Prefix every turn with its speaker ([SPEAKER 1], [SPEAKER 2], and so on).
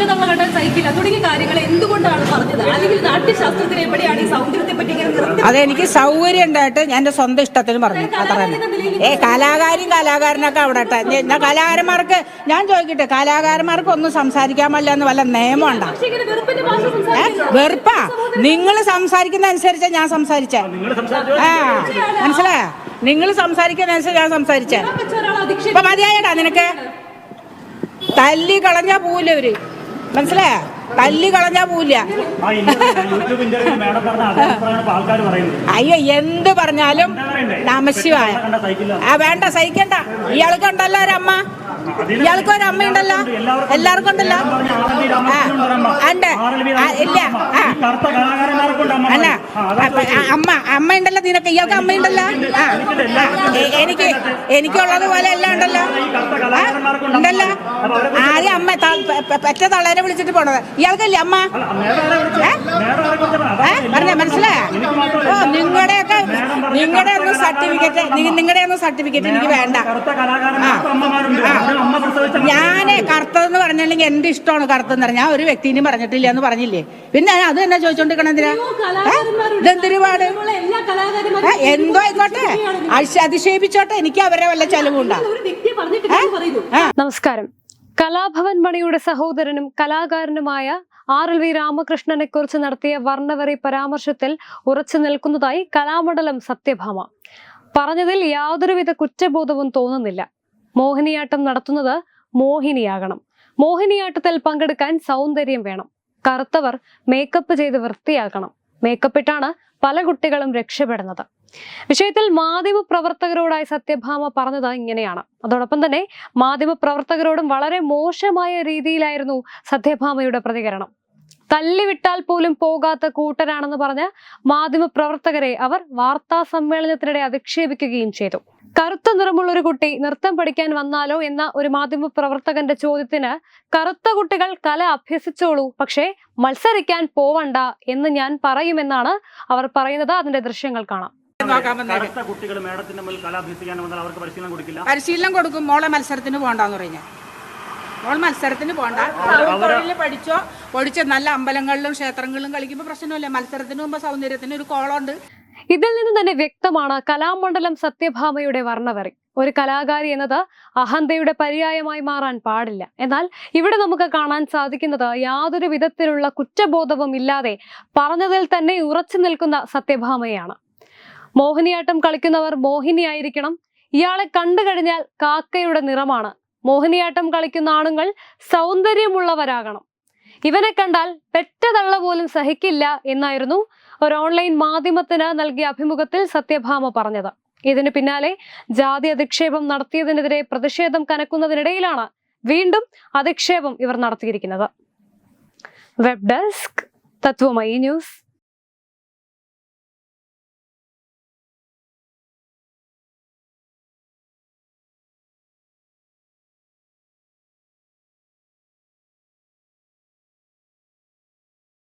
[SPEAKER 1] ഒറ്റതവണ കണ്ടാൽ സഹിക്കില്ല. തുടങ്ങിയ കാര്യങ്ങൾ എന്തുകൊണ്ടാണ് പറഞ്ഞത്? അല്ലെങ്കിൽ നാട്യശാസ്ത്രത്തിനെ എവിടെയാണ് ഈ സൗന്ദര്യത്തെ പറ്റി ഇങ്ങനെ നിർത്തി
[SPEAKER 2] അതെനിക്ക് സൗകര്യം ഉണ്ടായിട്ട് ഞാൻ എന്റെ സ്വന്തം ഇഷ്ടത്തിന് പറഞ്ഞു. അത്ര തന്നെ. ഏ കലാകാരും കലാകാരനൊക്കെ അവിടെ ഞാൻ കലാകാരന്മാർക്ക് ഞാൻ ചോദിക്കട്ടെ കലാകാരന്മാർക്ക് ഒന്നും സംസാരിക്കാൻ പറ്റില്ല എന്ന് വല്ല നിയമം ഉണ്ടോ? ഏ വെറുപ്പാ? നിങ്ങൾ സംസാരിക്കുന്ന അനുസരിച്ച് ഞാൻ സംസാരിച്ചേ. ആ മനസ്സിലായ? നിങ്ങൾ സംസാരിക്കുന്ന അനുസരിച്ച് ഞാൻ സംസാരിച്ചേ മതിയായിട്ടാ മതിയായടാ നിനക്ക്. തല്ലി കളഞ്ഞാ പോവില്ല ഇവർ? മനസ്സിലായ? തല്ലി കളഞ്ഞാ പോവില്ല.
[SPEAKER 3] പറയുന്നത്.
[SPEAKER 2] അയ്യോ എന്ത് പറഞ്ഞാലും നമശിവായ. ആ വേണ്ട സഹിക്കണ്ട. ഇയാൾക്ക് ഉണ്ടല്ലോ ഒരമ്മ. ഇയാൾക്ക് ഒരു അമ്മയുണ്ടല്ലോ. എല്ലാവർക്കും ഉണ്ടല്ലോ. ഉണ്ട്. ഇല്ല. അല്ല. അമ്മ അമ്മ ഉണ്ടല്ലോ നിനക്ക്. ഇയാൾക്ക് അമ്മയുണ്ടല്ലോ ആ. എനിക്ക് എനിക്കുള്ളത് പോലെ എല്ലാം ഉണ്ടല്ലോ. ഉണ്ടല്ലോ. ആദ്യം അമ്മ പറ്റ തളേനെ വിളിച്ചിട്ട് പോണത്. ഇയാൾക്കല്ലേ അമ്മ? ഏ? പറഞ്ഞ മനസ്സിലായ? ഓ നിങ്ങളുടെയൊക്കെ നിങ്ങളുടെ ഒന്നും സർട്ടിഫിക്കറ്റ് നിങ്ങളുടെ ഒന്നും സർട്ടിഫിക്കറ്റ് എനിക്ക് വേണ്ട. ഞാൻ കറുത്തതെന്ന് പറഞ്ഞില്ലെങ്കിൽ എന്റെ ഇഷ്ടമാണ് കറുത്തെന്ന് പറഞ്ഞാൽ ഞാൻ ഒരു വ്യക്തിനും പറഞ്ഞിട്ടില്ല എന്ന് പറഞ്ഞില്ലേ? പിന്നെ ഞാൻ അത് തന്നെ ചോദിച്ചോണ്ടിരിക്കണം എന്തിനാ. ഇതെന്തൊരുപാട് എന്തോ ആയിക്കോട്ടെ. അതി- അതിശയിപ്പിച്ചോട്ടെ. എനിക്ക് അവരെ വല്ല ചെലവുണ്ടാ?
[SPEAKER 4] നമസ്കാരം. കലാഭവൻ മണിയുടെ സഹോദരനും കലാകാരനുമായ ആർ എൽ വി രാമകൃഷ്ണനെ കുറിച്ച് നടത്തിയ വർണവറി പരാമർശത്തിൽ ഉറച്ചു നിൽക്കുന്നതായി കലാമണ്ഡലം സത്യഭാമ. പറഞ്ഞതിൽ യാതൊരുവിധ കുറ്റബോധവും തോന്നുന്നില്ല. മോഹിനിയാട്ടം നടത്തുന്നത് മോഹിനിയാകണം. മോഹിനിയാട്ടത്തിൽ പങ്കെടുക്കാൻ സൗന്ദര്യം വേണം. കറുത്തവർ മേക്കപ്പ് ചെയ്ത് വൃത്തിയാക്കണം. മേക്കപ്പിട്ടാണ് പല കുട്ടികളും രക്ഷപ്പെടുന്നത്. വിഷയത്തിൽ മാധ്യമ പ്രവർത്തകരോടായി സത്യഭാമ പറഞ്ഞത് ഇങ്ങനെയാണ്. അതോടൊപ്പം തന്നെ മാധ്യമ പ്രവർത്തകരോടും വളരെ മോശമായ രീതിയിലായിരുന്നു സത്യഭാമയുടെ പ്രതികരണം. തല്ലിവിട്ടാൽ പോലും പോകാത്ത കൂട്ടരാണെന്ന് പറഞ്ഞ് മാധ്യമ പ്രവർത്തകരെ അവർ വാർത്താ സമ്മേളനത്തിനിടെ അധിക്ഷേപിക്കുകയും ചെയ്തു. കറുത്ത നിറമുള്ള ഒരു കുട്ടി നൃത്തം പഠിക്കാൻ വന്നാലോ എന്ന ഒരു മാധ്യമ പ്രവർത്തകന്റെ ചോദ്യത്തിന് കറുത്ത കുട്ടികൾ കല അഭ്യസിച്ചോളൂ പക്ഷേ മത്സരിക്കാൻ പോവണ്ട എന്ന് ഞാൻ പറയുമെന്നാണ് അവർ പറയുന്നത്. അതിന്റെ ദൃശ്യങ്ങൾ കാണാം.
[SPEAKER 3] കുട്ടികൾ മേഡത്തിന്റെ മുന്നിൽ കല അഭ്യസിക്കാൻ വന്നാൽ അവർക്ക് പരിശീലനം കൊടുക്കില്ല?
[SPEAKER 2] പരിശീലനം കൊടുക്കും. മോളെ മത്സരത്തിന് പോകണ്ടെന്ന് പറഞ്ഞു. മോൾ മത്സരത്തിന് പോണ്ട. തൊഴിൽ പഠിച്ചോ? പഠിച്ച നല്ല അമ്പലങ്ങളിലും ക്ഷേത്രങ്ങളിലും കളിക്കുമ്പോൾ പ്രശ്നമില്ല മത്സരത്തിന് മുമ്പ് സൗന്ദര്യത്തിന് ഒരു കോളുണ്ട്
[SPEAKER 4] ഇതിൽ നിന്ന് തന്നെ വ്യക്തമാണ് കലാമണ്ഡലം സത്യഭാമയുടെ വർണവറി. ഒരു കലാകാരി എന്നത് അഹന്തയുടെ പര്യായമായി മാറാൻ പാടില്ല. എന്നാൽ ഇവിടെ നമുക്ക് കാണാൻ സാധിക്കുന്നത് യാതൊരു വിധത്തിലുള്ള കുറ്റബോധവും ഇല്ലാതെ പറഞ്ഞതിൽ തന്നെ ഉറച്ചു നിൽക്കുന്ന സത്യഭാമയാണ്. മോഹിനിയാട്ടം കളിക്കുന്നവർ മോഹിനിയായിരിക്കണം. ഇയാളെ കണ്ടു കഴിഞ്ഞാൽ കാക്കയുടെ നിറമാണ് മോഹിനിയാട്ടം കളിക്കുന്ന ആണുങ്ങൾ സൗന്ദര്യമുള്ളവരാകണം. ഇവനെ കണ്ടാൽ പെറ്റതള്ള പോലും സഹിക്കില്ല എന്നായിരുന്നു ഒരു ഓൺലൈൻ മാധ്യമത്തിന് നൽകിയ അഭിമുഖത്തിൽ സത്യഭാമ പറഞ്ഞത്. ഇതിന് പിന്നാലെ ജാതി അധിക്ഷേപം നടത്തിയതിനെതിരെ പ്രതിഷേധം കനക്കുന്നതിനിടയിലാണ് വീണ്ടും അധിക്ഷേപം ഇവർ നടത്തിയിരിക്കുന്നത്. Web desk Tatwamayi news